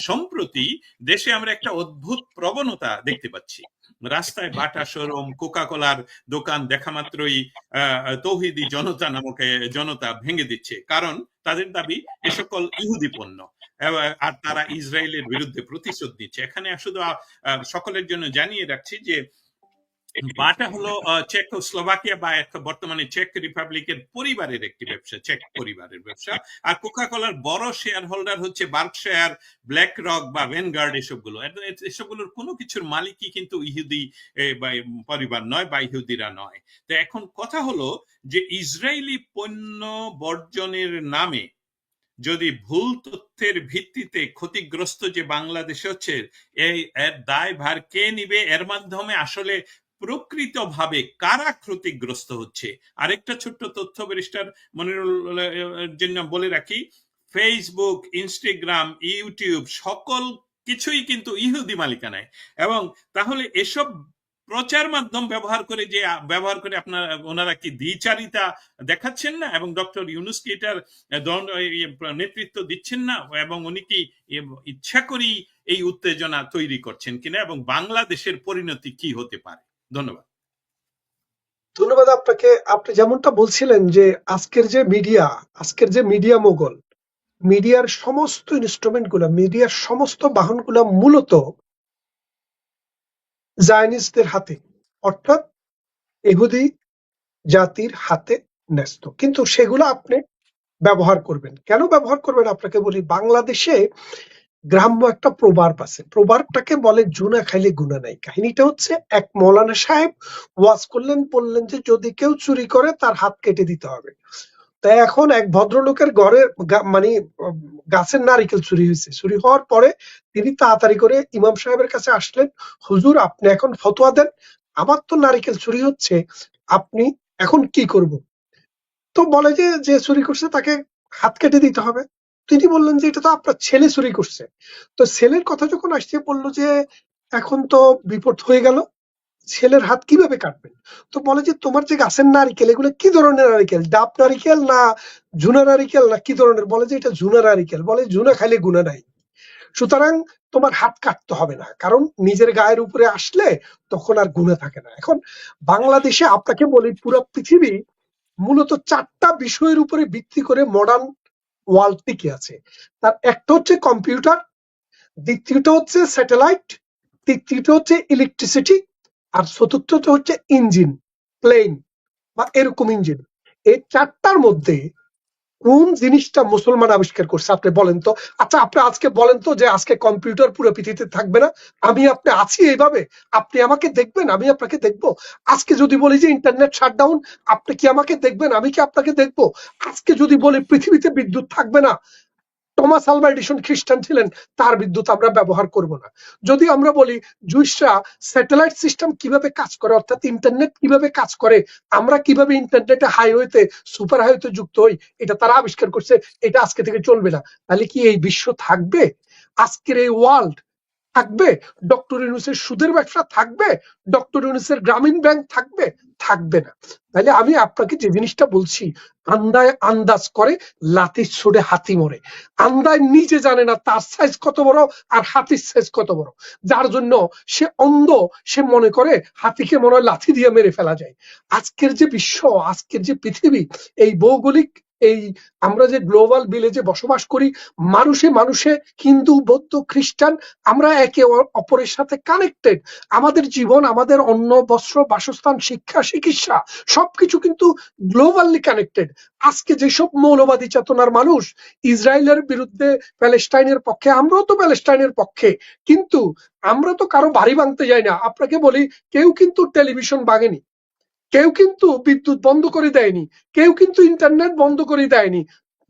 সম্প্রতি দেশে আমরা একটা অদ্ভুত প্রবণতা দেখতে পাচ্ছি। রাস্তায় বাটা শোরুম কোকা কোলার দোকান দেখা মাত্রই তৌহিদি জনতা নামকে জনতা ভেঙে দিচ্ছে। কারণ তাদের দাবি, এ সকল ইহুদি পণ্য। আর তারা ইসরায়েলের বিরুদ্ধে প্রতিশোধ দিচ্ছে এখানে শুধু সকলের জন্য জানিয়ে রাখছি যে বাটা হলো বা বর্তমানে চেক রিপাবলিকের পরিবারের একটি ব্যবসা, চেক পরিবারের ব্যবসা। আর বড় শেয়ার হোল্ডার হচ্ছে ব্ল্যাক রক বা ভেনগার্ড এসবগুলো। এসবগুলোর কোনো কিছুর মালিকই কিন্তু ইহুদি পরিবার নয় বা ইহুদিরা নয়। তো এখন কথা হলো যে ইসরায়েলি পণ্য বর্জনের নামে যদি ভুল তথ্যের ভিত্তিতে ক্ষতিগ্রস্ত যে বাংলাদেশ হচ্ছে এই এর দায় ভার কে নিবে? এর মাধ্যমে আসলে প্রকৃতভাবে কারা ক্ষতিগ্রস্ত হচ্ছে? আরেকটা ছোট্ট তথ্য ব্যারিস্টার মনিরুল জন্য বলে রাখি ফেসবুক ইনস্টাগ্রাম ইউটিউব সকল কিছুই কিন্তু ইহুদি মালিকানায়। এবং তাহলে এসব প্রচার মাধ্যম ব্যবহার করে যে, ব্যবহার করে আপনার, ওনারা কি দ্বিচারিতা দেখাচ্ছেন না? এবং ডক্টর ইউনুস কি এটার নেতৃত্ব দিচ্ছেন না? এবং উনি কি ইচ্ছা করেই এই উত্তেজনা তৈরি করছেন কিনা? এবং বাংলাদেশের পরিণতি কি হতে পারে? ধন্যবাদ। ধন্যবাদ আপনাকে। আপনি যেমনটা বলছিলেন যে আজকের যে মিডিয়া, আজকের যে মিডিয়া মোগল, মিডিয়ার সমস্ত ইনস্ট্রুমেন্টগুলা মিডিয়ার সমস্ত বাহনগুলা মূলত জায়নিস্টদের হাতে, অর্থাৎ এহুদি জাতির হাতে ন্যস্ত। কিন্তু সেগুলো আপনি ব্যবহার করবেন। কেন ব্যবহার করবেন? আপনাকে বলি, বাংলাদেশে গ্রাম্য একটা প্রবাদ আছে। প্রবাদটাকে বলে জুনা খাইলে গুণা নাই। কাহিনীটা হচ্ছে, এক মৌলানা সাহেব ওয়াজ করলেন, বললেন যে যদি কেউ চুরি করে, তার হাত কেটে দিতে হবে। তাই এখন এক ভদ্রলোকের ঘরে মানে গাছের নারিকেল চুরি হয়েছে। চুরি হওয়ার পরে তিনি তাড়াতাড়ি করে ইমাম সাহেবের কাছে আসলেন, হুজুর, আপনি এখন ফতোয়া দেন। আমার তো নারিকেল চুরি হচ্ছে, আপনি এখন কি করব? তো বলে যে যে চুরি করছে তাকে হাত কেটে দিতে হবে। তিনি বললেন যে এটা তো আপনার ছেলে চুরি করছে। তো ছেলের কথা যখন আসছে, বলল যে এখন তো বিপদ হয়ে গেল, ছেলের হাত কীভাবে কাটবেন? তো বলে যে তোমার যে গাছের নারিকেল, এগুলো কি ধরনের নারিকেল? ডাব নারিকেল না ঝুনা নারিকেল না কি ধরনের? বলে যে এটা ঝুনা নারিকেল। বলে ঝুনা খাইলে গুণা নাই। সুতরাং তোমার হাত কাটতে হবে না, কারণ নিজের গায়ের উপরে আসলে তখন আর গুণা থাকে না। এখন বাংলাদেশে আপনাকে বলি, পুরো পৃথিবী মূলত চারটা বিষয়ের উপরে ভিত্তি করে মডার্ন ওয়ার্ল্ড টিকে আছে। তার একটা হচ্ছে কম্পিউটার, দ্বিতীয়টা হচ্ছে স্যাটেলাইট, তৃতীয়টা হচ্ছে ইলেকট্রিসিটি আর চতুর্থটা হচ্ছে ইঞ্জিন প্লেন বা এরকম ইঞ্জিন এই চারটার মধ্যে কোন জিনিসটা মুসলমান আবিষ্কার করছে? আপনি বলেন তো। আচ্ছা আপনি আজকে বলেন তো যে আজকে কম্পিউটার পুরো পৃথিবীতে থাকবে না। আমি আপনি আছি এইভাবে। আপনি আমাকে দেখবেন, আমি আপনাকে দেখব। আজকে যদি বলি যে ইন্টারনেট শাটডাউন, আপনি কি আমাকে দেখবেন? আমি কি আপনাকে দেখব? আজকে যদি বলি পৃথিবীতে বিদ্যুৎ থাকবে না টমাস আলভা এডিসন খ্রিস্টান ছিলেন, তার বিদ্যুৎ আমরা ব্যবহার করব না। যদি আমরা বলি জুইসরা স্যাটেলাইট সিস্টেম কীভাবে কাজ করে, অর্থাৎ ইন্টারনেট কীভাবে কাজ করে, আমরা কীভাবে ইন্টারনেটে হাইওয়েতে সুপার হাইওয়েতে যুক্ত হই, এটা তারা আবিষ্কার করছে, এটা আজকে থেকে চলবে না। তাহলে কি এই বিশ্ব থাকবে? আজকের এই ওয়ার্ল্ড থাকবে? ডক্টর ইউনুসের সুদের ব্যবসা থাকবে? ডক্টর ইউনুসের গ্রামীণ ব্যাংক থাকবে? থাকবে না। তাহলে আমি আপনাকে যে জিনিসটা বলছি আন্দায় আন্দাজ করে লাতি ছুড়ে হাতি মরে। আন্দায় নিজে জানে না তার সাইজ কত বড় আর হাতির সাইজ কত বড়। যার জন্য সে অন্ধ, সে মনে করে হাতিকে মনে হয় লাথি দিয়ে মেরে ফেলা যায়। আজকের যে বিশ্ব, আজকের যে পৃথিবী, এই ভৌগোলিক এই আমরা যে গ্লোবাল ভিলেজে বসবাস করি, মানুষে মানুষে হিন্দু, বৌদ্ধ, খ্রিস্টান, আমরা একে অপরের সাথে কানেক্টেড আমাদের জীবন, আমাদের অন্ন, বস্ত্র, বাসস্থান, শিক্ষা, চিকিৎসা, সবকিছু কিন্তু গ্লোবালি কানেক্টেড আজকে যেসব মৌলবাদী চেতনার মানুষ ইসরায়েলের বিরুদ্ধে প্যালেস্টাইনের পক্ষে, আমরাও তো প্যালেস্টাইনের পক্ষে, কিন্তু আমরা তো কারও বাড়ি ভাঙতে যাই না। আপনাকে বলি, কেউ কিন্তু টেলিভিশন ভাঙেনি। কেউ কিন্তু বিদ্যুৎ বন্ধ করে দেয়নি কেউ কিন্তু ইন্টারনেট বন্ধ করে দেয়নি।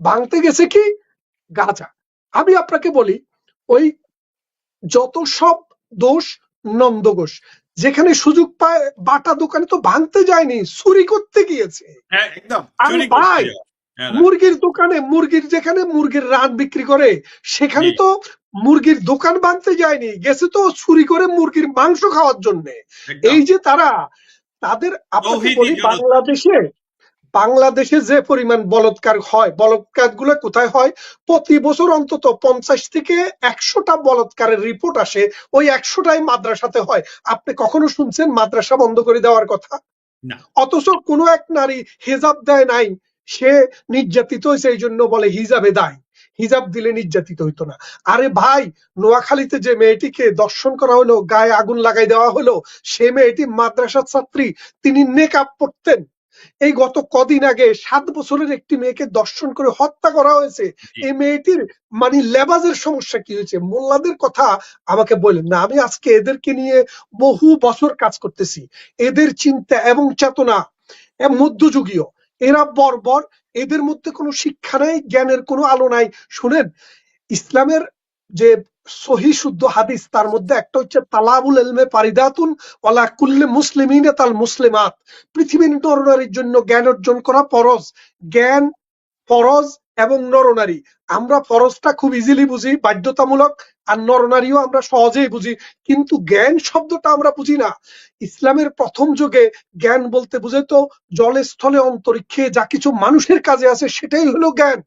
ভাঙতে গেছে কি? গাজা। আমি আপনাকে বলি ওই যত সব দোষ নন্দঘোষ যেখানে সুযোগ পায় বাটা দোকানে তো ভাঙতে যায়নি চুরি করতে গিয়েছে। হ্যাঁ ভাই। হ্যাঁ, মুরগির দোকানে মুরগির যেখানে মুরগির রান বিক্রি করে সেখানে তো মুরগির দোকান ভাঙতে যায়নি গেছে তো চুরি করে মুরগির মাংস খাওয়ার জন্য। এই যে তারা তাদের বাংলাদেশে বাংলাদেশে যে পরিমাণ বলৎকার হয় বলৎকারগুলো কোথায় হয়? প্রতি বছর অন্তত পঞ্চাশ থেকে একশোটা বলৎকারের রিপোর্ট আসে। ওই একশোটাই মাদ্রাসাতে হয়। আপনি কখনো শুনছেন মাদ্রাসা বন্ধ করে দেওয়ার কথা? অথচ কোনো এক নারী হেজাব দেয় নাই। সে নির্যাতিত হয়েছে এই জন্য বলে হিজাবে দায়। হিজাব দিলে নির্যাতিত হইতো না। আরে ভাই নোয়াখালীতে যে মেয়েটিকে দর্শন করা হলো গায়ে আগুন লাগাই দেওয়া হলো সে মেয়েটি মাদ্রাসার ছাত্রী তিনি নেকাব পড়তেন। এই গত কদিন আগে সাত বছরের একটি মেয়েকে দর্শন করে হত্যা করা হয়েছে। এই মেয়েটির মানে লেবাজের সমস্যা কি হয়েছে? মোল্লাদের কথা আমাকে বলেন না। আমি আজকে এদেরকে নিয়ে বহু বছর কাজ করতেছি। এদের চিন্তা এবং চেতনা মধ্যযুগীয়। এরা বর্বর, এদের মধ্যে কোনো শিক্ষা নাই, জ্ঞানের কোনো আলো নাই। শুনেন, ইসলামের যে সহি শুদ্ধ হাদিস, তার মধ্যে একটা হচ্ছে, তালাবুল এলমে পারিদাতুন ওলা কুল্লে মুসলিম তাল মুসলিমাত। পৃথিবীর তরুণারীর জন্য জ্ঞান অর্জন করা পরজ জ্ঞান ফরজ এবং নরনারী। আমরা ফরজটা খুব ইজিলি বুঝি, বাধ্যতামূলক, আর নরনারীও আমরা সহজেই বুঝি। কিন্তু জ্ঞান শব্দটা আমরা বুঝি না। ইসলামের প্রথম যুগে জ্ঞান বলতে বুঝে তো জলে স্থলে অন্তরিক্ষে যা কিছু মানুষের কাজে আছে সেটাই হলো জ্ঞান।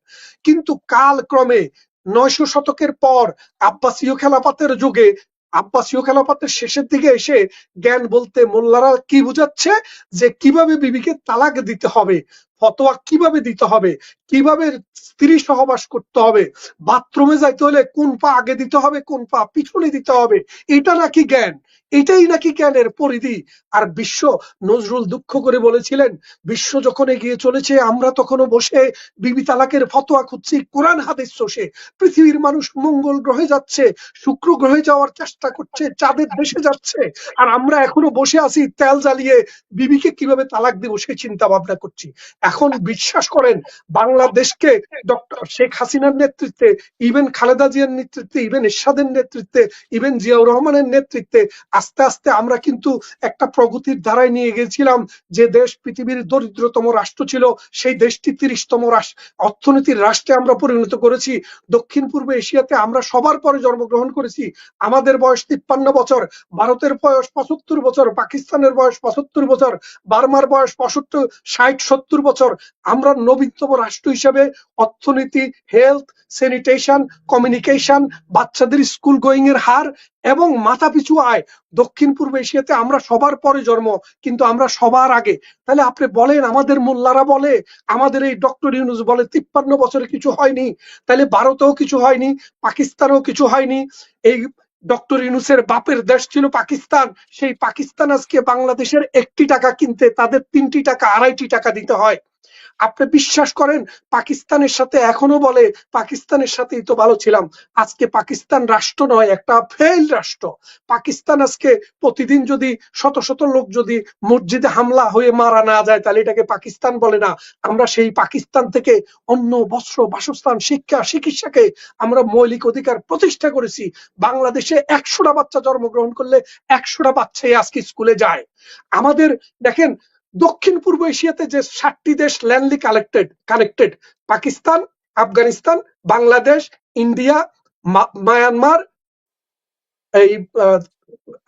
কিন্তু কাল ক্রমে নয়শো শতকের পর আব্বাসীয় খেলাপাতের যুগে, আব্বাসীয় খেলাপাতের শেষের দিকে এসে জ্ঞান বলতে মোল্লারা কি বুঝাচ্ছে? যে কীভাবে বিবিকে তালাক দিতে হবে? ফতোয়া কীভাবে দিতে হবে? কীভাবে স্ত্রী সহবাস করতে হবে? বাথরুমে যাইতে হলে কোন পা আগে দিতে হবে, কোন পা পিছনে দিতে হবে? এটা নাকি জ্ঞান? এটাই নাকি জ্ঞানের পরিধি। আর বিশ্ব নজরুল দুঃখ করে বলেছিলেন, বিশ্ব যখন এগিয়ে চলেছে, আমরা তখনও বসে বিবি তালাকের ফতোয়া খুঁজছি, কোরআন হাদিস চষে পৃথিবীর মানুষ মঙ্গল গ্রহে যাচ্ছে, শুক্র গ্রহে যাওয়ার চেষ্টা করছে, চাঁদের দেশে যাচ্ছে। আর আমরা এখনও বসে আছি তেল জ্বালিয়ে বিবিকে কীভাবে তালাক দিব সেই চিন্তা ভাবনা করছি। এখন বিশ্বাস করেন, বাংলাদেশকে ডক্টর শেখ হাসিনার নেতৃত্বে, ইভেন খালেদা জিয়ার নেতৃত্বে, ইভেন এরশাদের নেতৃত্বে, ইভেন জিয়াউর রহমানের নেতৃত্বে আস্তে আস্তে আমরা কিন্তু একটা প্রগতির ধারায় নিয়ে গেছিলাম যে দেশ পৃথিবীর দরিদ্রতম রাষ্ট্র ছিল, সেই দেশটি তিরিশতম অর্থনীতির রাষ্ট্রে আমরা পরিণত করেছি। দক্ষিণ পূর্ব এশিয়াতে আমরা সবার পরে জন্মগ্রহণ করেছি। আমাদের বয়স তিপ্পান্ন বছর, ভারতের বয়স পঁচাত্তর বছর, পাকিস্তানের বয়স পঁচাত্তর বছর, বার্মার বয়স পঁচাত্তর ষাট, সত্তর বছর। আমরা নবীনতম রাষ্ট্র হিসেবে অর্থনীতি, হেলথ, স্যানিটেশন, কমিউনিকেশন, বাচ্চাদের স্কুল গোয়িং এর হার এবং মাথা পিছু আয় দক্ষিণ পূর্ব এশিয়াতে আমরা সবার পরে জন্ম, কিন্তু আমরা সবার আগে। তাহলে আপনি বলেন, আমাদের মোল্লারা বলে, আমাদের এই ডক্টর ইউনুস বলে, তিপ্পান্ন বছরে কিছু হয়নি। তাহলে ভারতেও কিছু হয়নি, পাকিস্তানেও কিছু হয়নি। এই ডক্টর ইউনুসের বাপের দেশ ছিল পাকিস্তান। সেই পাকিস্তান আজকে বাংলাদেশের একটি টাকা কিনতে তাদের তিনটি টাকা, আড়াইটি টাকা দিতে হয়। আপনি বিশ্বাস করেন? পাকিস্তানের সাথে এখনও বলে, পাকিস্তানের সাথেই তো ভালো ছিলাম। আজকে পাকিস্তান রাষ্ট্র নয়, একটা ফেল রাষ্ট্র। পাকিস্তান আজকে প্রতিদিন যদি শত শত লোক যদি মসজিদে হামলা হয়ে মারা না যায়, তাহলে এটাকে পাকিস্তান বলে না। আমরা সেই পাকিস্তান থেকে অন্য বস্ত্র, বাসস্থান, শিক্ষা, চিকিৎসাকে আমরা মৌলিক অধিকার প্রতিষ্ঠা করেছি। বাংলাদেশে একশোটা বাচ্চা জন্মগ্রহণ করলে একশোটা বাচ্চাই আজকে স্কুলে যায়। আমাদের, দেখেন দক্ষিণ পূর্ব এশিয়াতে যে ষাটটি দেশ ল্যান্ডলি collected connected Pakistan Afghanistan Bangladesh India Myanmar এই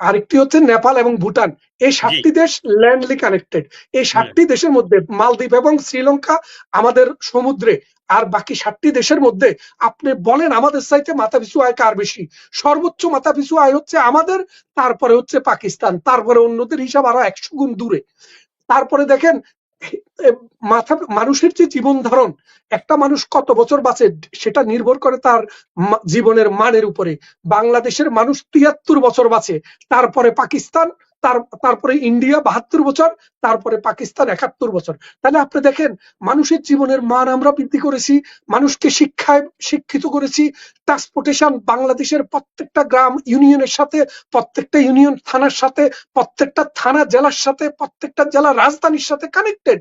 আরেকটি হচ্ছে নেপাল এবং ভুটান। এই সাতটি দেশ ল্যান্ডলি কানেক্টেড এই সাতটি দেশের মধ্যে মালদ্বীপ এবং শ্রীলঙ্কা আমাদের সমুদ্রে আর বাকি সাতটি দেশের মধ্যে আপনি বলেন আমাদের চাইতে মাথা পিছু আয় কার বেশি? সর্বোচ্চ মাথা পিছু আয় হচ্ছে আমাদের তারপরে হচ্ছে পাকিস্তান তারপরে অন্যদের হিসাব আরও একশো গুণ দূরে। তারপরে দেখেন মাথা, মানুষের যে জীবন ধারণ, একটা মানুষ কত বছর বাঁচে সেটা নির্ভর করে তার জীবনের মানের উপরে। বাংলাদেশের মানুষ তিয়াত্তর বছর বাঁচে, তারপরে পাকিস্তান তার, তারপরে ইন্ডিয়া বাহাত্তর বছর, তারপরে পাকিস্তান একাত্তর বছর। তাহলে আপনি দেখেন, মানুষের জীবনের মান আমরা বৃদ্ধি করেছি, মানুষকে শিক্ষায় শিক্ষিত করেছি ট্রান্সপোর্টেশন বাংলাদেশের প্রত্যেকটা গ্রাম ইউনিয়নের সাথে, প্রত্যেকটা ইউনিয়ন থানার সাথে, প্রত্যেকটা থানা জেলার সাথে, প্রত্যেকটা জেলা রাজধানীর সাথে কানেক্টেড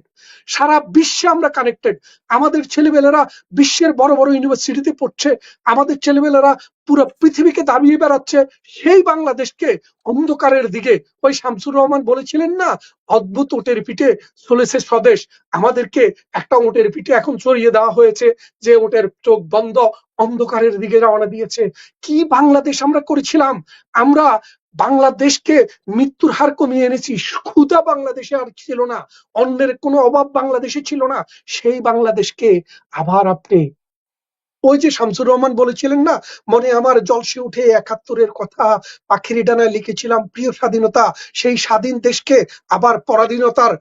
সারা বিশ্বে আমরা কানেক্টেড আমাদের ছেলেমেয়েরা বিশ্বের বড় বড় ইউনিভার্সিটিতে পড়ছে, আমাদের ছেলেমেয়েরা পুরো পৃথিবীকে দাবিয়ে বেড়াচ্ছে, সেই বাংলাদেশকে অন্ধকারের দিকে। ওই শামসুর রহমান বলেছিলেন না, অদ্ভুত ওটের পিঠে চলেছে স্বদেশ। আমাদেরকে একটা ওটের পিঠে এখন চড়িয়ে দেওয়া হয়েছে, যে ওটের চোখ বন্ধ অন্ধকারের দিকে রওনা দিয়েছে। কি বাংলাদেশ আমরা করেছিলাম? আমরা বাংলাদেশকে মৃত্যুর হার কমিয়ে এনেছি। ক্ষুধা বাংলাদেশে আর ছিল না। অন্যের কোনো অভাব বাংলাদেশে ছিল না। সেই বাংলাদেশকে আবার আপনি ওই যে শামসুর রহমান বলেছিলেন না, মনে আমার জলসে উঠে একাত্তরের কথা পাখির ডানায় লিখেছিলাম, প্রিয় স্বাধীনতা, সেই স্বাধীন দেশকে আবার পরাধীনতার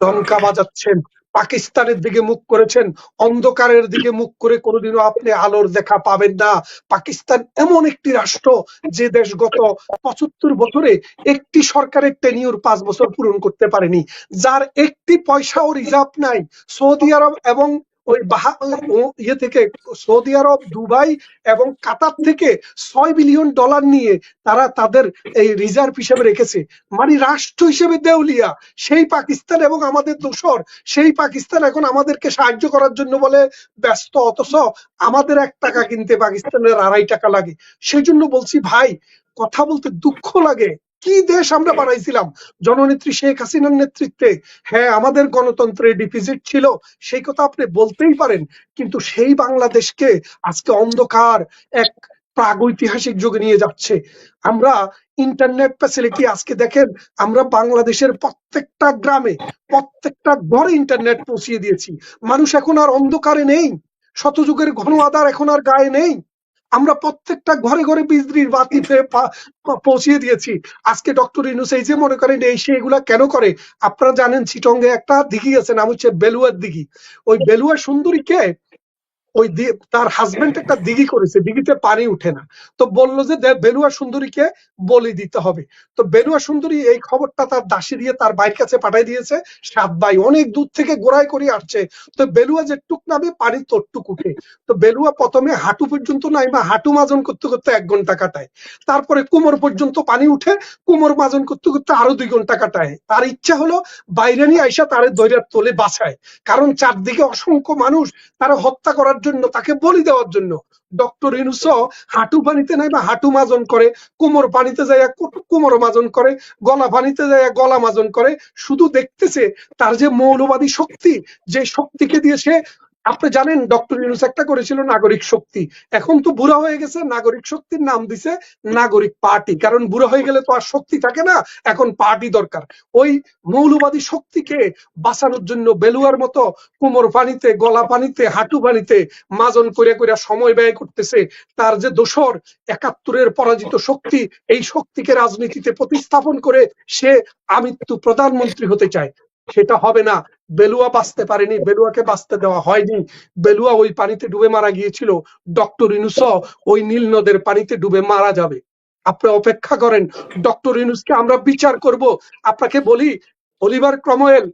ডঙ্কা বাজাচ্ছেন, পাকিস্তানের দিকে মুখ করেছেন, অন্ধকারের দিকে মুখ করে কোনোদিনও আপনি আলোর দেখা পাবেন না। পাকিস্তান এমন একটি রাষ্ট্র যে দেশ গত পঁচাত্তর বছরে একটি সরকারের টেনিউর পাঁচ বছর পূরণ করতে পারেনি, যার একটি পয়সাও রিজার্ভ নাই। সৌদি আরব এবং ওই ইয়ে থেকে সৌদি আরব, দুবাই এবং কাতার থেকে ছয় বিলিয়ন ডলার নিয়ে তারা তাদের এই রিজার্ভ হিসেবে রেখেছে। মানে রাষ্ট্র হিসেবে দেউলিয়া, সেই পাকিস্তান এবং আমাদের দোসর, সেই পাকিস্তান এখন আমাদেরকে সাহায্য করার জন্য বলে ব্যস্ত, অথচ আমাদের এক টাকা কিনতে পাকিস্তানের আড়াই টাকা লাগে। সেই জন্য বলছি ভাই, কথা বলতে দুঃখ লাগে। কি দেশ আমরা বানাইছিলাম? জননেত্রী শেখ হাসিনার নেতৃত্বে। হ্যাঁ আমাদের গণতন্ত্রের ডিফিজিট ছিল, সেই কথা আপনি বলতেই পারেন, কিন্তু সেই বাংলাদেশকে আজকে অন্ধকার এক প্রাগৈতিহাসিক যুগে নিয়ে যাচ্ছে। আমরা ইন্টারনেট ফ্যাসিলিটি আজকে দেখেন, আমরা বাংলাদেশের প্রত্যেকটা গ্রামে, প্রত্যেকটা ঘরে ইন্টারনেট পৌঁছিয়ে দিয়েছি। মানুষ এখন আর অন্ধকারে নেই, শতযুগের ঘন আধার এখন আর গায়ে নেই। আমরা প্রত্যেকটা ঘরে ঘরে বিজলির বাতি পৌঁছিয়ে দিয়েছি। আজকে ডক্টর ইনুস এই যে মনে করেন, এই সে এগুলা কেন করে? আপনারা জানেন চিটঙ্গে একটা দিঘি আছে, নাম হচ্ছে বেলুয়ার দিঘি। ওই বেলুয়ার সুন্দরী কে? ওই তার হাজবেন্ড একটা দিঘি করেছে, দিঘিতে পানি উঠে না। তো বলল যে বেলুয়া সুন্দরীকে বলি দিতে হবে। তো বেলুয়া সুন্দরী এই খবরটা তার দাসী দিয়ে তার বাইর কাছে পাঠাই দিয়েছে। সাত ভাই অনেক দূর থেকে গোড়ায় করে আসছে। তো বেলুয়া যে টুক নামে পানি তোরটুক উঠে। তো বেলুয়া প্রথমে হাঁটু পর্যন্ত নাই, বা হাঁটু মাজন করতে করতে এক ঘণ্টা কাটায়। তারপরে কোমর পর্যন্ত পানি উঠে, কোমর মাজন করতে করতে আরও দুই ঘণ্টা কাটায়। তার ইচ্ছা হলো, বাইরে নিয়ে আইসা তারে দৈরাত তোলে বাঁচায়। কারণ চারদিকে অসংখ্য মানুষ তারা হত্যা করার জন্য, তাকে বলি দেওয়ার জন্য। ডক্টর ইনুস হাঁটু পানিতে নাই বা হাঁটু মাজন করে, কোমর পানিতে যাইয়া কোমর মাজন করে, গলা পানিতে যাইয়া গলা মাজন করে, শুধু দেখতেছে তার যে মৌলবাদী শক্তি, যে শক্তিকে দিয়ে সে আপনি জানেন, ডক্টর ইউনুস একটা করেছিল নাগরিক শক্তি। এখন তো বুড়া হয়ে গেছে, নাগরিক শক্তির নাম দিছে নাগরিক পার্টি। কারণ বুড়া হয়ে গেলে তো আর শক্তি থাকে না, এখন পার্টি দরকার। ওই মৌলবাদী শক্তিকে বাঁচানোর জন্য বেলুয়ার মতো কোমর পানিতে, গলা পানিতে, হাঁটু পানিতে মাজন করে করে সময় ব্যয় করতেছে। তার যে দোসর একাত্তরের পরাজিত শক্তি, এই শক্তিকে রাজনীতিতে প্রতিস্থাপন করে সে আমৃত্যু প্রধানমন্ত্রী হতে চায়। সেটা হবে না। বেলুয়া বাঁচতে পারেনি, বেলুয়াকে বাঁচতে দেওয়া হয়নি। বেলুয়া ওই পানিতে ডুবে মারা গিয়েছিল। ডক্টর ইনুস ওই নীল নদের পানিতে ডুবে মারা যাবে। আপনি অপেক্ষা করেন, ডক্টর ইনুসকে আমরা বিচার করব। আপনাকে বলি, অলিভার ক্রমওয়েল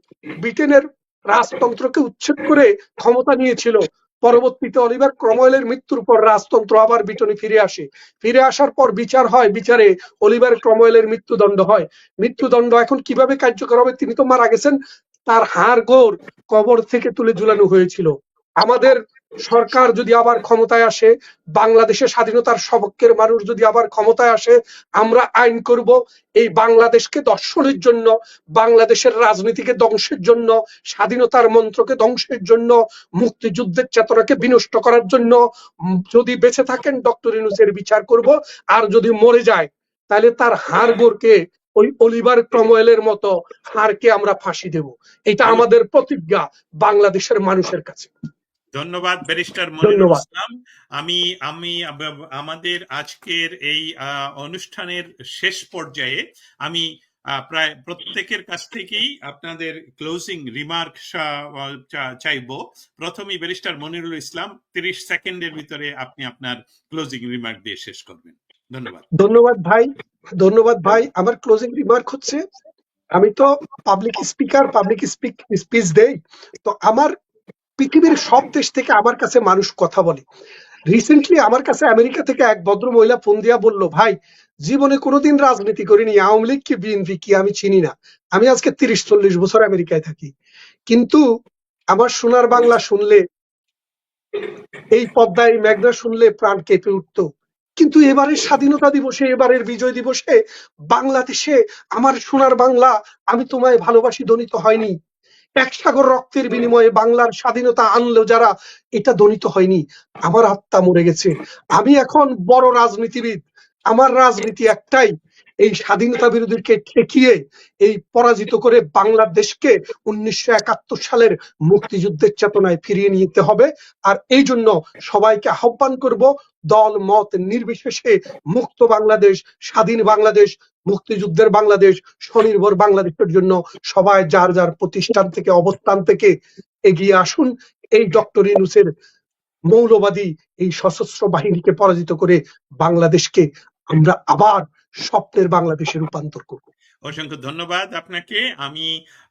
ব্রিটেনের রাজতন্ত্রকে উচ্ছেদ করে ক্ষমতা নিয়েছিল। পরবর্তীতে অলিভার ক্রমওয়েলের মৃত্যুর পর রাজতন্ত্র আবার ব্রিটনে ফিরে আসে। ফিরে আসার পর বিচার হয়, বিচারে অলিভার ক্রমওয়েলের মৃত্যুদণ্ড হয়। মৃত্যুদণ্ড এখন কীভাবে কার্যকর হবে তিনি তো মারা গেছেন তার হাড় গোড় কবর থেকে তুলে ঝুলানো হয়েছিল। আমাদের সরকার যদি আবার ক্ষমতায় আসে, বাংলাদেশের স্বাধীনতার সপক্ষের মানুষ যদি আবার ক্ষমতায় আসে, আমরা আইন করব এই বাংলাদেশকে দর্শনের জন্য, বাংলাদেশের রাজনীতিকে ধ্বংসের জন্য, স্বাধীনতার মন্ত্রকে ধ্বংসের জন্য, মুক্তিযুদ্ধের চেতনাকে বিনষ্ট করার জন্য, যদি বেঁচে থাকেন, ডক্টর ইনুসের বিচার করব, আর যদি মরে যায়, তাহলে তার হাড় গোড়কে ওই অলিভার ক্রমওয়েলের মতো হারকে আমরা ফাঁসি দেব। এটা আমাদের প্রতিজ্ঞা বাংলাদেশের মানুষের কাছে। ধন্যবাদ ব্যারিস্টার মনিরুল ইসলাম। আমি আমি আমাদের আজকের এই অনুষ্ঠানের শেষ পর্যায়ে আমি প্রায় প্রত্যেকের কাছ থেকেই আপনাদের ক্লোজিং রিমার্ক চাইব। প্রথমেই ব্যারিস্টার মনিরুল ইসলাম তিরিশ সেকেন্ডের ভিতরে আপনি আপনার ক্লোজিং রিমার্ক দিয়ে শেষ করবেন। ধন্যবাদ। ভাই ধন্যবাদ ভাই। আমার ক্লোজিং রিমার্ক হচ্ছে, আমি তো public speaker public speak speech দেই। তো আমার পৃথিবীর সব দেশ থেকে আমার কাছে মানুষ কথা বলে। রিসেন্টলি আমার কাছে আমেরিকা থেকে এক ভদ্র মহিলা ফোন দিয়া বলল, ভাই, জীবনে কোনোদিন রাজনীতি করিনি, আওয়ামী লীগ কি বিএনপি কি আমি চিনি না। আমি আজকে তিরিশ চল্লিশ বছর আমেরিকায় থাকি। কিন্তু আমার সোনার বাংলা শুনলে, এই পদ্মায় মেঘনা শুনলে প্রাণ কেঁপে উঠতো। কিন্তু এবারের স্বাধীনতা দিবসে, এবারের বিজয় দিবসে বাংলাদেশে আমার সোনার বাংলা, আমি তোমায় ভালোবাসি, দনিত হয়নি। এক সাগর রক্তের বিনিময়ে বাংলার স্বাধীনতা আনলো যারা, এটা দনিত হয়নি। আমার আত্মা মরে গেছে। আমি এখন বড় রাজনীতিবিদ। আমার রাজনীতি একটাই এই স্বাধীনতা বিরোধীকে ঠেকিয়ে, এই পরাজিত করে বাংলাদেশকে উনিশশো একাত্তর সালের মুক্তিযুদ্ধের চেতনায় ফিরিয়ে নিতে হবে। আর এই জন্য সবাইকে আহ্বান করব, দল, মত নির্বিশেষে মুক্ত বাংলাদেশ, স্বাধীন বাংলাদেশ, মুক্তিযুদ্ধের বাংলাদেশ, স্বনির্ভর বাংলাদেশের জন্য সবাই যার যার প্রতিষ্ঠান থেকে, অবস্থান থেকে এগিয়ে আসুন। এই ডক্টর ইনুসের মৌলবাদী এই সশস্ত্র বাহিনীকে পরাজিত করে বাংলাদেশকে আমরা আবার স্বপ্নের বাংলাদেশে রূপান্তর করব। অসংখ্য ধন্যবাদ আপনাকে। আমি